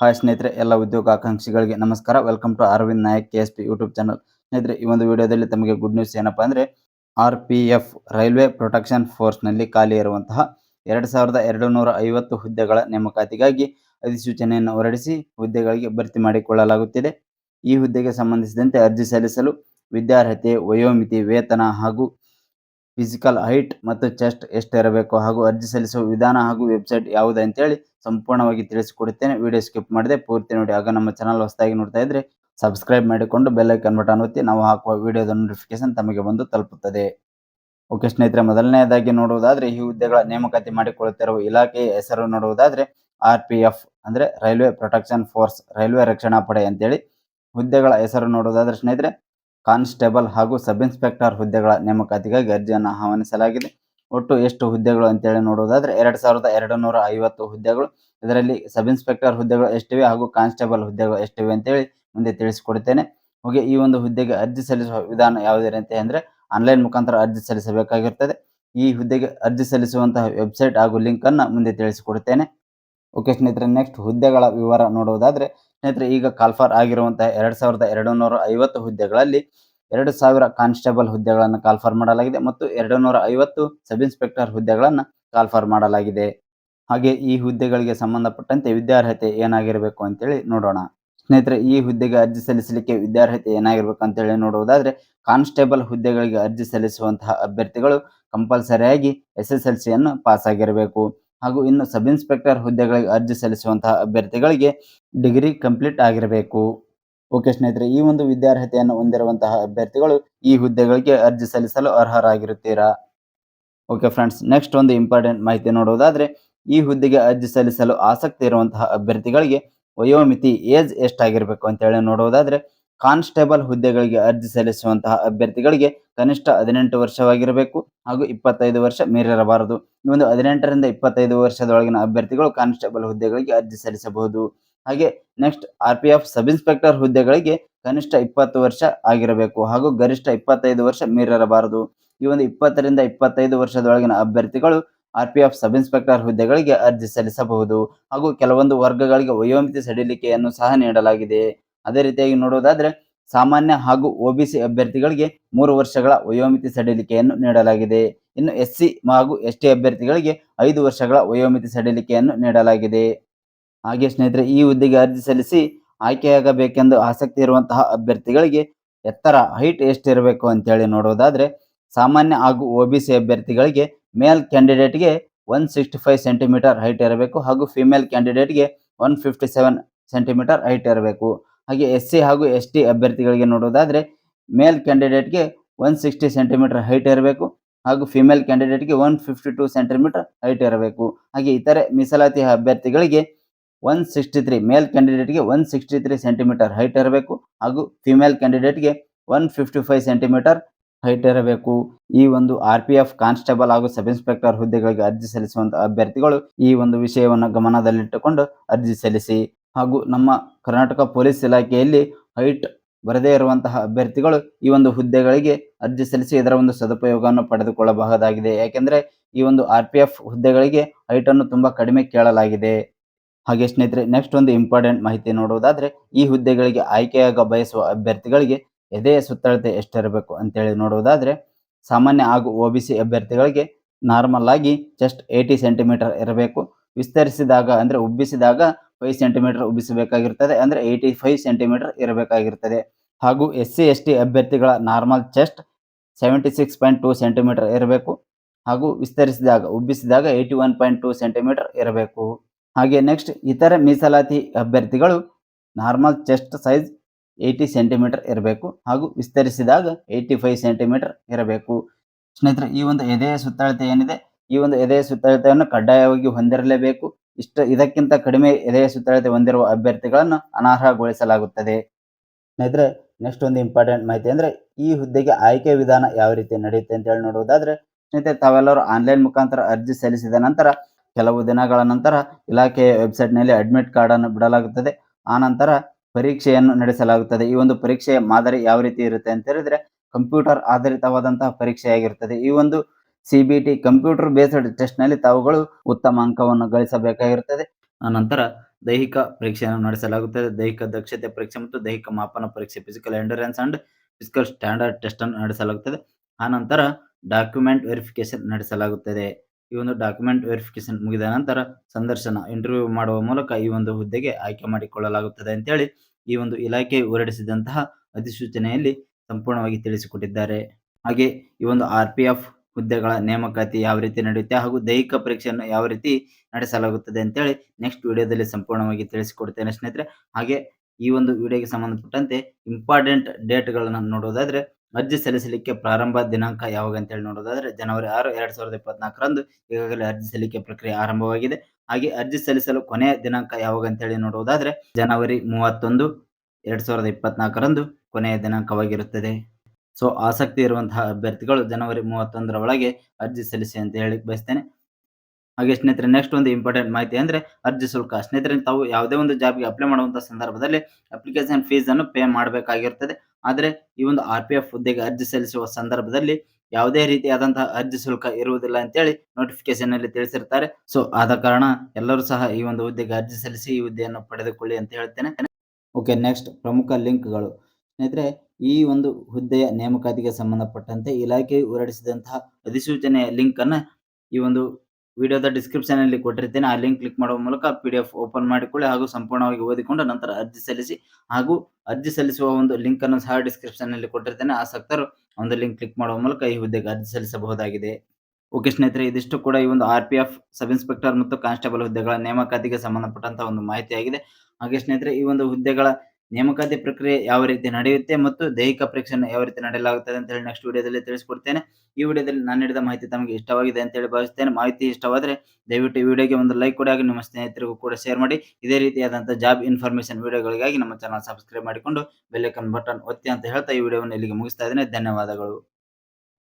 Hi ಸ್ನೇಹಿತರೆ, ಎಲ್ಲ ಉದ್ಯೋಗಾಕಾಂಕ್ಷಿಗಳಿಗೆ ನಮಸ್ಕಾರ. Welcome to Arvind Nayak K S P YouTube channel ಸ್ನೇಹಿತರೆ, ಈ ಒಂದು ವಿಡಿಯೋದಲ್ಲಿ ತಮಗೆ ಗುಡ್ ನ್ಯೂಸ್ ಏನಪ್ಪಾ ಅಂದರೆ R P F railway protection ಫೋರ್ಸ್ನಲ್ಲಿ ಖಾಲಿ ಇರುವಂತಹ ಎರಡು ಸಾವಿರದ ಎರಡು ನೂರ ಐವತ್ತು ಹುದ್ದೆಗಳ ನೇಮಕಾತಿಗಾಗಿ ಅಧಿಸೂಚನೆಯನ್ನು ಹೊರಡಿಸಿ ಹುದ್ದೆಗಳಿಗೆ ಭರ್ತಿ ಮಾಡಿಕೊಳ್ಳಲಾಗುತ್ತಿದೆ. ಈ ಹುದ್ದೆಗೆ ಸಂಬಂಧಿಸಿದಂತೆ ಅರ್ಜಿ ಸಲ್ಲಿಸಲು ವಿದ್ಯಾರ್ಹತೆ, ವಯೋಮಿತಿ, ವೇತನ ಹಾಗೂ ಫಿಸಿಕಲ್ ಹೈಟ್ ಮತ್ತು ಚೆಸ್ಟ್ ಎಷ್ಟಿರಬೇಕು ಹಾಗೂ ಅರ್ಜಿ ಸಲ್ಲಿಸುವ ವಿಧಾನ ಹಾಗೂ ವೆಬ್ಸೈಟ್ ಯಾವುದು ಅಂತೇಳಿ ಸಂಪೂರ್ಣವಾಗಿ ತಿಳಿಸಿಕೊಡುತ್ತೇನೆ. ವಿಡಿಯೋ ಸ್ಕಿಪ್ ಮಾಡದೆ ಪೂರ್ತಿ ನೋಡಿ. ಆಗ ನಮ್ಮ ಚಾನಲ್ ಹೊಸದಾಗಿ ನೋಡ್ತಾ ಇದ್ರೆ ಸಬ್ಸ್ಕ್ರೈಬ್ ಮಾಡಿಕೊಂಡು ಬೆಲ್ ಐಕನ್ ಬಟನ್ ಒತ್ತಿ. ನಾವು ಹಾಕುವ ವಿಡಿಯೋದ ನೋಟಿಫಿಕೇಶನ್ ತಮಗೆ ಬಂದು ತಲುಪುತ್ತದೆ. ಓಕೆ ಸ್ನೇಹಿತರೆ, ಮೊದಲನೆಯದಾಗಿ ನೋಡುವುದಾದ್ರೆ ಈ ಹುದ್ದೆಗಳ ನೇಮಕಾತಿ ಮಾಡಿಕೊಳ್ಳುತ್ತಿರುವ ಇಲಾಖೆಯ ಹೆಸರು ನೋಡುವುದಾದ್ರೆ ಆರ್ ಪಿ ಎಫ್ ಅಂದ್ರೆ ರೈಲ್ವೆ ಪ್ರೊಟೆಕ್ಷನ್ ಫೋರ್ಸ್ ರೈಲ್ವೆ ರಕ್ಷಣಾ ಪಡೆ ಅಂತೇಳಿ ಹುದ್ದೆಗಳ ಹೆಸರು ನೋಡುವುದಾದ್ರೆ ಸ್ನೇಹಿತರೆ ಕಾನ್ಸ್ಟೇಬಲ್ ಹಾಗೂ ಸಬ್ ಇನ್ಸ್ಪೆಕ್ಟರ್ ಹುದ್ದೆಗಳ ನೇಮಕಾತಿಗಾಗಿ ಅರ್ಜಿಯನ್ನು ಆಹ್ವಾನಿಸಲಾಗಿದೆ. ಒಟ್ಟು ಎಷ್ಟು ಹುದ್ದೆಗಳು ಅಂತೇಳಿ ನೋಡುವುದಾದ್ರೆ, ಎರಡು ಸಾವಿರದ ಎರಡು ನೂರ ಐವತ್ತು ಹುದ್ದೆಗಳು. ಇದರಲ್ಲಿ ಸಬ್ ಇನ್ಸ್ಪೆಕ್ಟರ್ ಹುದ್ದೆಗಳು ಎಷ್ಟಿವೆ ಹಾಗೂ ಕಾನ್ಸ್ಟೇಬಲ್ ಹುದ್ದೆಗಳು ಎಷ್ಟಿವೆ ಅಂತೇಳಿ ಮುಂದೆ ತಿಳಿಸಿಕೊಡುತ್ತೇನೆ ಹೋಗಿ, ಈ ಒಂದು ಹುದ್ದೆಗೆ ಅರ್ಜಿ ಸಲ್ಲಿಸುವ ವಿಧಾನ ಯಾವುದಿರಂತೆ ಅಂದರೆ ಆನ್ಲೈನ್ ಮುಖಾಂತರ ಅರ್ಜಿ ಸಲ್ಲಿಸಬೇಕಾಗಿರ್ತದೆ. ಈ ಹುದ್ದೆಗೆ ಅರ್ಜಿ ಸಲ್ಲಿಸುವಂತಹ ವೆಬ್ಸೈಟ್ ಹಾಗೂ ಲಿಂಕ್ ಅನ್ನು ಮುಂದೆ ತಿಳಿಸಿಕೊಡುತ್ತೇನೆ ಓಕೆ ಸ್ನೇಹಿತರೆ, ನೆಕ್ಸ್ಟ್ ಹುದ್ದೆಗಳ ವಿವರ ನೋಡುವುದಾದ್ರೆ ಸ್ನೇಹಿತರೆ, ಈಗ ಕಾಲ್ಫಾರ್ ಆಗಿರುವಂತಹ ಎರಡ್ ಸಾವಿರದ ಎರಡು ನೂರ ಐವತ್ತು ಹುದ್ದೆಗಳಲ್ಲಿ ಎರಡು ಸಾವಿರ ಕಾನ್ಸ್ಟೇಬಲ್ ಹುದ್ದೆಗಳನ್ನು ಕಾಲ್ಫಾರ್ ಮಾಡಲಾಗಿದೆ ಮತ್ತು ಎರಡು ನೂರ ಐವತ್ತು ಸಬ್ ಇನ್ಸ್ಪೆಕ್ಟರ್ ಹುದ್ದೆಗಳನ್ನು ಕಾಲ್ಫಾರ್ ಮಾಡಲಾಗಿದೆ. ಹಾಗೆ ಈ ಹುದ್ದೆಗಳಿಗೆ ಸಂಬಂಧಪಟ್ಟಂತೆ ವಿದ್ಯಾರ್ಹತೆ ಏನಾಗಿರಬೇಕು ಅಂತೇಳಿ ನೋಡೋಣ. ಸ್ನೇಹಿತರೆ, ಈ ಹುದ್ದೆಗೆ ಅರ್ಜಿ ಸಲ್ಲಿಸಲಿಕ್ಕೆ ವಿದ್ಯಾರ್ಹತೆ ಏನಾಗಿರ್ಬೇಕು ಅಂತೇಳಿ ನೋಡುವುದಾದ್ರೆ, ಕಾನ್ಸ್ಟೇಬಲ್ ಹುದ್ದೆಗಳಿಗೆ ಅರ್ಜಿ ಸಲ್ಲಿಸುವಂತಹ ಅಭ್ಯರ್ಥಿಗಳು ಕಂಪಲ್ಸರಿಯಾಗಿ ಎಸ್ ಎಸ್ ಎಲ್ ಸಿಯನ್ನು ಪಾಸ್ ಆಗಿರಬೇಕು ಹಾಗೂ ಇನ್ನು ಸಬ್ ಇನ್ಸ್ಪೆಕ್ಟರ್ ಹುದ್ದೆಗಳಿಗೆ ಅರ್ಜಿ ಸಲ್ಲಿಸುವಂತಹ ಅಭ್ಯರ್ಥಿಗಳಿಗೆ ಡಿಗ್ರಿ ಕಂಪ್ಲೀಟ್ ಆಗಿರಬೇಕು. ಓಕೆ ಸ್ನೇಹಿತರೆ, ಈ ಒಂದು ವಿದ್ಯಾರ್ಹತೆಯನ್ನು ಹೊಂದಿರುವಂತಹ ಅಭ್ಯರ್ಥಿಗಳು ಈ ಹುದ್ದೆಗಳಿಗೆ ಅರ್ಜಿ ಸಲ್ಲಿಸಲು ಅರ್ಹರಾಗಿರುತ್ತೀರಾ? ಓಕೆ ಫ್ರೆಂಡ್ಸ್, ನೆಕ್ಸ್ಟ್ ಒಂದು ಇಂಪಾರ್ಟೆಂಟ್ ಮಾಹಿತಿ ನೋಡುವುದಾದ್ರೆ ಈ ಹುದ್ದೆಗೆ ಅರ್ಜಿ ಸಲ್ಲಿಸಲು ಆಸಕ್ತಿ ಇರುವಂತಹ ಅಭ್ಯರ್ಥಿಗಳಿಗೆ ವಯೋಮಿತಿ ಏಜ್ ಎಷ್ಟಾಗಿರಬೇಕು ಅಂತೇಳಿ ನೋಡುವುದಾದ್ರೆ ಕಾನ್ಸ್ಟೇಬಲ್ ಹುದ್ದೆಗಳಿಗೆ ಅರ್ಜಿ ಸಲ್ಲಿಸುವಂತಹ ಅಭ್ಯರ್ಥಿಗಳಿಗೆ ಕನಿಷ್ಠ ಹದಿನೆಂಟು ವರ್ಷವಾಗಿರಬೇಕು ಹಾಗೂ ಇಪ್ಪತ್ತೈದು ವರ್ಷ ಮೀರಿರಬಾರದು ಈ ಒಂದು ಹದಿನೆಂಟರಿಂದ ಇಪ್ಪತ್ತೈದು ವರ್ಷದೊಳಗಿನ ಅಭ್ಯರ್ಥಿಗಳು ಕಾನ್ಸ್ಟೇಬಲ್ ಹುದ್ದೆಗಳಿಗೆ ಅರ್ಜಿ ಸಲ್ಲಿಸಬಹುದು. ಹಾಗೆ next R P F sub inspector ಹುದ್ದೆಗಳಿಗೆ ಕನಿಷ್ಠ ಇಪ್ಪತ್ತು ವರ್ಷ ಆಗಿರಬೇಕು ಹಾಗೂ ಗರಿಷ್ಠ ಇಪ್ಪತ್ತೈದು ವರ್ಷ ಮೀರಿರಬಾರದು ಈ ಒಂದು ಇಪ್ಪತ್ತರಿಂದ ಇಪ್ಪತ್ತೈದು ವರ್ಷದೊಳಗಿನ ಅಭ್ಯರ್ಥಿಗಳು R P F sub inspector ಹುದ್ದೆಗಳಿಗೆ ಅರ್ಜಿ ಸಲ್ಲಿಸಬಹುದು ಹಾಗೂ ಕೆಲವೊಂದು ವರ್ಗಗಳಿಗೆ ವಯೋಮಿತಿ ಸಡಿಲಿಕೆಯನ್ನು ಸಹ ನೀಡಲಾಗಿದೆ. ಅದೇ ರೀತಿಯಾಗಿ ನೋಡುವುದಾದ್ರೆ ಸಾಮಾನ್ಯ ಹಾಗೂ ಒಬಿಸಿ ಅಭ್ಯರ್ಥಿಗಳಿಗೆ ಮೂರು ವರ್ಷಗಳ ವಯೋಮಿತಿ ಸಡಿಲಿಕೆಯನ್ನು ನೀಡಲಾಗಿದೆ. ಇನ್ನು ಎಸ್ಸಿ ಹಾಗೂ ಎಸ್ ಟಿ ಅಭ್ಯರ್ಥಿಗಳಿಗೆ ಐದು ವರ್ಷಗಳ ವಯೋಮಿತಿ ಸಡಿಲಿಕೆಯನ್ನು ನೀಡಲಾಗಿದೆ. ಹಾಗೆ ಸ್ನೇಹಿತರೆ, ಈ ಹುದ್ದೆಗೆ ಅರ್ಜಿ ಸಲ್ಲಿಸಿ ಆಯ್ಕೆಯಾಗಬೇಕೆಂದು ಆಸಕ್ತಿ ಇರುವಂತಹ ಅಭ್ಯರ್ಥಿಗಳಿಗೆ ಎತ್ತರ ಹೈಟ್ ಎಷ್ಟಿರಬೇಕು ಅಂತೇಳಿ ನೋಡುವುದಾದ್ರೆ, ಸಾಮಾನ್ಯ ಹಾಗೂ ಒಬಿಸಿ ಅಭ್ಯರ್ಥಿಗಳಿಗೆ male ಕ್ಯಾಂಡಿಡೇಟ್ಗೆ one sixty five centimetre height ಇರಬೇಕು ಹಾಗೂ female ಕ್ಯಾಂಡಿಡೇಟ್ಗೆ one fifty seven centimetre height ಇರಬೇಕು. ಹಾಗೆ ಎಸ್ ಸಿ ಹಾಗೂ ಎಸ್ ಟಿ ಅಭ್ಯರ್ಥಿಗಳಿಗೆ ನೋಡೋದಾದರೆ ಮೇಲ್ ಕ್ಯಾಂಡಿಡೇಟ್ಗೆ ಒನ್ ಸಿಕ್ಸ್ಟಿ ಸೆಂಟಿಮೀಟರ್ ಹೈಟ್ ಇರಬೇಕು ಹಾಗೂ female ಕ್ಯಾಂಡಿಡೇಟ್ಗೆ one fifty two centimetre height ಇರಬೇಕು. ಹಾಗೆ ಇತರೆ ಮೀಸಲಾತಿ ಅಭ್ಯರ್ಥಿಗಳಿಗೆ one sixty three male ಕ್ಯಾಂಡಿಡೇಟ್ಗೆ one sixty three centimetre height ಇರಬೇಕು ಹಾಗೂ female ಕ್ಯಾಂಡಿಡೇಟ್ಗೆ one fifty five centimetre height ಇರಬೇಕು. ಈ ಒಂದು ಆರ್ ಪಿ ಎಫ್ ಕಾನ್ಸ್ಟೇಬಲ್ ಹಾಗೂ ಸಬ್ ಇನ್ಸ್ಪೆಕ್ಟರ್ ಹುದ್ದೆಗಳಿಗೆ ಅರ್ಜಿ ಸಲ್ಲಿಸುವಂತಹ ಅಭ್ಯರ್ಥಿಗಳು ಈ ಒಂದು ವಿಷಯವನ್ನು ಗಮನದಲ್ಲಿಟ್ಟುಕೊಂಡು ಅರ್ಜಿ ಸಲ್ಲಿಸಿ. ಹಾಗೂ ನಮ್ಮ ಕರ್ನಾಟಕ ಪೊಲೀಸ್ ಇಲಾಖೆಯಲ್ಲಿ ಹೈಟ್ ಬರದೇ ಇರುವಂತಹ ಅಭ್ಯರ್ಥಿಗಳು ಈ ಒಂದು ಹುದ್ದೆಗಳಿಗೆ ಅರ್ಜಿ ಸಲ್ಲಿಸಿ ಇದರ ಒಂದು ಸದುಪಯೋಗವನ್ನು ಪಡೆದುಕೊಳ್ಳಬಹುದಾಗಿದೆ. ಯಾಕೆಂದರೆ ಈ ಒಂದು ಆರ್ ಪಿ ಎಫ್ ಹುದ್ದೆಗಳಿಗೆ ಹೈಟ್ ಅನ್ನು ತುಂಬಾ ಕಡಿಮೆ ಕೇಳಲಾಗಿದೆ. ಹಾಗೆ ಸ್ನೇಹಿತರೆ ನೆಕ್ಸ್ಟ್ ಒಂದು ಇಂಪಾರ್ಟೆಂಟ್ ಮಾಹಿತಿ ನೋಡುವುದಾದರೆ, ಈ ಹುದ್ದೆಗಳಿಗೆ ಆಯ್ಕೆಯಾಗ ಬಯಸುವ ಅಭ್ಯರ್ಥಿಗಳಿಗೆ ಎದೆಯ ಸುತ್ತಳತೆ ಎಷ್ಟಿರಬೇಕು ಅಂತೇಳಿ ನೋಡುವುದಾದರೆ, ಸಾಮಾನ್ಯ ಹಾಗೂ ಒ ಬಿ ಸಿ ಅಭ್ಯರ್ಥಿಗಳಿಗೆ ನಾರ್ಮಲ್ ಆಗಿ ಜಸ್ಟ್ ಏಯ್ಟಿ ಸೆಂಟಿಮೀಟರ್ ಇರಬೇಕು. ವಿಸ್ತರಿಸಿದಾಗ ಅಂದ್ರೆ ಉಬ್ಬಿಸಿದಾಗ ಫೈವ್ ಸೆಂಟಿಮೀಟರ್ ಉಬ್ಬಿಸಬೇಕಾಗಿರ್ತದೆ ಅಂದ್ರೆ ಏಯ್ಟಿ ಫೈವ್ ಸೆಂಟಿಮೀಟರ್ ಇರಬೇಕಾಗಿರ್ತದೆ. ಹಾಗೂ ಎಸ್ ಸಿ ಎಸ್ ಟಿ ಅಭ್ಯರ್ಥಿಗಳ normal chest seventy six point two centimetre ಇರಬೇಕು. ಹಾಗೂ ವಿಸ್ತರಿಸಿದಾಗ, ಉಬ್ಬಿಸಿದಾಗ eighty one point two centimetre ಇರಬೇಕು. ಹಾಗೆ ನೆಕ್ಸ್ಟ್ ಇತರ ಮೀಸಲಾತಿ ಅಭ್ಯರ್ಥಿಗಳು normal chest size eighty centimetre ಇರಬೇಕು. ಹಾಗೂ ವಿಸ್ತರಿಸಿದಾಗ ಏಯ್ಟಿ ಫೈವ್ ಸೆಂಟಿಮೀಟರ್ ಇರಬೇಕು. ಸ್ನೇಹಿತರೆ, ಈ ಒಂದು ಎದೆಯ ಸುತ್ತಳತೆ ಏನಿದೆ? ಈ ಒಂದು ಎದೆಯ ಸುತ್ತಳತೆಯನ್ನು ಕಡ್ಡಾಯವಾಗಿ ಹೊಂದಿರಲೇಬೇಕು. ಇಷ್ಟ ಇದಕ್ಕಿಂತ ಕಡಿಮೆ ಎದೆಯ ಸುತ್ತಳತೆ ಹೊಂದಿರುವ ಅಭ್ಯರ್ಥಿಗಳನ್ನು ಅನರ್ಹಗೊಳಿಸಲಾಗುತ್ತದೆ. ಸ್ನೇಹಿತರೆ ನೆಕ್ಸ್ಟ್ ಒಂದು ಇಂಪಾರ್ಟೆಂಟ್ ಮಾಹಿತಿ ಅಂದ್ರೆ ಈ ಹುದ್ದೆಗೆ ಆಯ್ಕೆ ವಿಧಾನ ಯಾವ ರೀತಿ ನಡೆಯುತ್ತೆ ಅಂತ ಹೇಳಿ ನೋಡುವುದಾದ್ರೆ, ಸ್ನೇಹಿತರೆ, ತಾವೆಲ್ಲರೂ ಆನ್ಲೈನ್ ಮುಖಾಂತರ ಅರ್ಜಿ ಸಲ್ಲಿಸಿದ ನಂತರ, ಕೆಲವು ದಿನಗಳ ನಂತರ ಇಲಾಖೆಯ ವೆಬ್ಸೈಟ್ನಲ್ಲಿ ಅಡ್ಮಿಟ್ ಕಾರ್ಡ್ ಅನ್ನು ಬಿಡಲಾಗುತ್ತದೆ. ಆ ನಂತರ ಪರೀಕ್ಷೆಯನ್ನು ನಡೆಸಲಾಗುತ್ತದೆ. ಈ ಒಂದು ಪರೀಕ್ಷೆಯ ಮಾದರಿ ಯಾವ ರೀತಿ ಇರುತ್ತೆ ಅಂತ ಹೇಳಿದ್ರೆ ಕಂಪ್ಯೂಟರ್ ಆಧಾರಿತವಾದಂತಹ ಪರೀಕ್ಷೆಯಾಗಿರುತ್ತದೆ ಈ ಒಂದು C B T computer based ಟೆಸ್ಟ್ನಲ್ಲಿ ತಾವುಗಳು ಉತ್ತಮ ಅಂಕವನ್ನು ಗಳಿಸಬೇಕಾಗಿರುತ್ತದೆ. ಆನಂತರ ದೈಹಿಕ ಪರೀಕ್ಷೆಯನ್ನು ನಡೆಸಲಾಗುತ್ತದೆ. ದೈಹಿಕ ದಕ್ಷತೆ ಪರೀಕ್ಷೆ ಮತ್ತು ದೈಹಿಕ ಮಾಪನ ಪರೀಕ್ಷೆ physical endurance and physical standard test ಅನ್ನು ನಡೆಸಲಾಗುತ್ತದೆ. ಆನಂತರ ಡಾಕ್ಯುಮೆಂಟ್ ವೆರಿಫಿಕೇಶನ್ ನಡೆಸಲಾಗುತ್ತದೆ. ಈ ಒಂದು ಡಾಕ್ಯುಮೆಂಟ್ ವೆರಿಫಿಕೇಶನ್ ಮುಗಿದ ನಂತರ ಸಂದರ್ಶನ ಇಂಟರ್ವ್ಯೂ ಮಾಡುವ ಮೂಲಕ ಈ ಒಂದು ಹುದ್ದೆಗೆ ಆಯ್ಕೆ ಮಾಡಿಕೊಳ್ಳಲಾಗುತ್ತದೆ ಅಂತೇಳಿ ಈ ಒಂದು ಇಲಾಖೆ ಹೊರಡಿಸಿದಂತಹ ಅಧಿಸೂಚನೆಯಲ್ಲಿ ಸಂಪೂರ್ಣವಾಗಿ ತಿಳಿಸಿಕೊಟ್ಟಿದ್ದಾರೆ. ಹಾಗೆ ಈ ಒಂದು ಆರ್ ಪಿ ಎಫ್ ಹುದ್ದೆಗಳ ನೇಮಕಾತಿ ಯಾವ ರೀತಿ ನಡೆಯುತ್ತೆ ಹಾಗೂ ದೈಹಿಕ ಪರೀಕ್ಷೆಯನ್ನು ಯಾವ ರೀತಿ ನಡೆಸಲಾಗುತ್ತದೆ ಅಂತೇಳಿ ನೆಕ್ಸ್ಟ್ ವಿಡಿಯೋದಲ್ಲಿ ಸಂಪೂರ್ಣವಾಗಿ ತಿಳಿಸಿಕೊಡ್ತೇನೆ ಸ್ನೇಹಿತರೆ. ಹಾಗೆ ಈ ಒಂದು ವಿಡಿಯೋಗೆ ಸಂಬಂಧಪಟ್ಟಂತೆ ಇಂಪಾರ್ಟೆಂಟ್ ಡೇಟ್ಗಳನ್ನು ನೋಡೋದಾದ್ರೆ ಅರ್ಜಿ ಸಲ್ಲಿಸಲಿಕ್ಕೆ ಪ್ರಾರಂಭ ದಿನಾಂಕ ಯಾವಾಗ ಅಂತೇಳಿ ನೋಡೋದಾದ್ರೆ ಜನವರಿ ಆರು ಎರಡು ಸಾವಿರದ ಇಪ್ಪತ್ನಾಲ್ಕರಂದು ಈಗಾಗಲೇ ಅರ್ಜಿ ಸಲ್ಲಿಕೆ ಪ್ರಕ್ರಿಯೆ ಆರಂಭವಾಗಿದೆ. ಹಾಗೆ ಅರ್ಜಿ ಸಲ್ಲಿಸಲು ಕೊನೆಯ ದಿನಾಂಕ ಯಾವಾಗ ಅಂತೇಳಿ ನೋಡುವುದಾದ್ರೆ ಜನವರಿ ಮೂವತ್ತೊಂದು ಎರಡು ಸಾವಿರದ ಇಪ್ಪತ್ನಾಲ್ಕರಂದು ಕೊನೆಯ ದಿನಾಂಕವಾಗಿರುತ್ತದೆ. ಸೊ ಆಸಕ್ತಿ ಇರುವಂತಹ ಅಭ್ಯರ್ಥಿಗಳು ಜನವರಿ ಮೂವತ್ತೊಂದರ ಒಳಗೆ ಅರ್ಜಿ ಸಲ್ಲಿಸಿ ಅಂತ ಹೇಳಿ ಬಯಸ್ತೇನೆ. ಹಾಗೆ ಸ್ನೇಹಿತರೆ ನೆಕ್ಸ್ಟ್ ಒಂದು ಇಂಪಾರ್ಟೆಂಟ್ ಮಾಹಿತಿ ಅಂದ್ರೆ ಅರ್ಜಿ ಶುಲ್ಕ. ಸ್ನೇಹಿತರೆ, ತಾವು ಯಾವುದೇ ಒಂದು ಜಾಬ್ಗೆ ಅಪ್ಲೈ ಮಾಡುವಂತಹ ಸಂದರ್ಭದಲ್ಲಿ ಅಪ್ಲಿಕೇಶನ್ ಫೀಸ್ ಅನ್ನು ಪೇ ಮಾಡಬೇಕಾಗಿರುತ್ತದೆ ಆದರೆ ಈ ಒಂದು ಆರ್ ಪಿ ಎಫ್ ಹುದ್ದೆಗೆ ಅರ್ಜಿ ಸಲ್ಲಿಸುವ ಸಂದರ್ಭದಲ್ಲಿ ಯಾವುದೇ ರೀತಿಯಾದಂತಹ ಅರ್ಜಿ ಶುಲ್ಕ ಇರುವುದಿಲ್ಲ ಅಂತೇಳಿ ನೋಟಿಫಿಕೇಶನ್ ಅಲ್ಲಿ ತಿಳಿಸಿರ್ತಾರೆ. ಸೊ ಆದ ಕಾರಣ ಎಲ್ಲರೂ ಸಹ ಈ ಒಂದು ಹುದ್ದೆಗೆ ಅರ್ಜಿ ಸಲ್ಲಿಸಿ ಈ ಹುದ್ದೆಯನ್ನು ಪಡೆದುಕೊಳ್ಳಿ ಅಂತ ಹೇಳ್ತೇನೆ. ಓಕೆ ನೆಕ್ಸ್ಟ್ ಪ್ರಮುಖ ಲಿಂಕ್ಗಳು. ಸ್ನೇಹಿತರೆ ಈ ಒಂದು ಹುದ್ದೆಯ ನೇಮಕಾತಿಗೆ ಸಂಬಂಧಪಟ್ಟಂತೆ ಇಲಾಖೆ ಹೊರಡಿಸಿದಂತಹ ಅಧಿಸೂಚನೆಯ ಲಿಂಕ್ ಅನ್ನ ಈ ಒಂದು ವಿಡಿಯೋದ ಡಿಸ್ಕ್ರಿಪ್ಷನ್ ಅಲ್ಲಿ ಕೊಟ್ಟಿರ್ತೇನೆ. ಆ ಲಿಂಕ್ ಕ್ಲಿಕ್ ಮಾಡುವ ಮೂಲಕ ಪಿ ಡಿ ಎಫ್ ಓಪನ್ ಮಾಡಿಕೊಳ್ಳಿ ಹಾಗೂ ಸಂಪೂರ್ಣವಾಗಿ ಓದಿಕೊಂಡು ನಂತರ ಅರ್ಜಿ ಸಲ್ಲಿಸಿ ಹಾಗೂ ಅರ್ಜಿ ಸಲ್ಲಿಸುವ ಒಂದು ಲಿಂಕ್ ಅನ್ನು ಸಹ ಡಿಸ್ಕ್ರಿಪ್ಷನ್ ಅಲ್ಲಿ ಕೊಟ್ಟಿರ್ತೇನೆ. ಆಸಕ್ತರು ಒಂದು ಲಿಂಕ್ ಕ್ಲಿಕ್ ಮಾಡುವ ಮೂಲಕ ಈ ಹುದ್ದೆಗೆ ಅರ್ಜಿ ಸಲ್ಲಿಸಬಹುದಾಗಿದೆ. ಓಕೆ ಸ್ನೇಹಿತರೆ, ಇದಿಷ್ಟು ಕೂಡ ಈ ಒಂದು R P F sub inspector ಮತ್ತು ಕಾನ್ಸ್ಟೇಬಲ್ ಹುದ್ದೆಗಳ ನೇಮಕಾತಿಗೆ ಸಂಬಂಧಪಟ್ಟಂತಹ ಒಂದು ಮಾಹಿತಿಯಾಗಿದೆ. ಹಾಗೆ ಸ್ನೇಹಿತರೆ, ಈ ಒಂದು ಹುದ್ದೆಗಳ ನೇಮಕಾತಿ ಪ್ರಕ್ರಿಯೆ ಯಾವ ರೀತಿ ನಡೆಯುತ್ತೆ ಮತ್ತು ದೈಹಿಕ ಪರೀಕ್ಷೆಯನ್ನು ಯಾವ ರೀತಿ ನಡೆಯಲಾಗುತ್ತದೆ ಅಂತ ಹೇಳಿ ನೆಕ್ಸ್ಟ್ ವಿಡಿಯೋದಲ್ಲಿ ತಿಳಿಸ್ಕೊಡ್ತೇನೆ. ಈ ವಿಡಿಯೋದಲ್ಲಿ ನಾನು ನೀಡಿದ ಮಾಹಿತಿ ತಮಗೆ ಇಷ್ಟವಾಗಿದೆ ಅಂತ ಹೇಳಿ ಭಾವಿಸ್ತೇನೆ. ಮಾಹಿತಿ ಇಷ್ಟವಾದರೆ ದಯವಿಟ್ಟು ಈ ವಿಡಿಯೋಗೆ ಒಂದು ಲೈಕ್ ಕೊಡಿ ಹಾಗೂ ನಿಮ್ಮ ಸ್ನೇಹಿತರಿಗೂ ಕೂಡ ಶೇರ್ ಮಾಡಿ. ಇದೇ ರೀತಿಯಾದಂತಹ ಜಾಬ್ ಇನ್ಫಾರ್ಮೇಶನ್ ವಿಡಿಯೋಗಳಿಗಾಗಿ ನಮ್ಮ ಚಾನಲ್ ಸಬ್ಸ್ಕ್ರೈಬ್ ಮಾಡಿಕೊಂಡು ಬೆಲ್ಲೈಕನ್ ಬಟನ್ ಒತ್ತಿ ಅಂತ ಹೇಳ್ತಾ ಈ ವಿಡಿಯೋವನ್ನು ಇಲ್ಲಿಗೆ ಮುಗಿಸ್ತಾ ಇದ್ದೇನೆ. ಧನ್ಯವಾದಗಳು.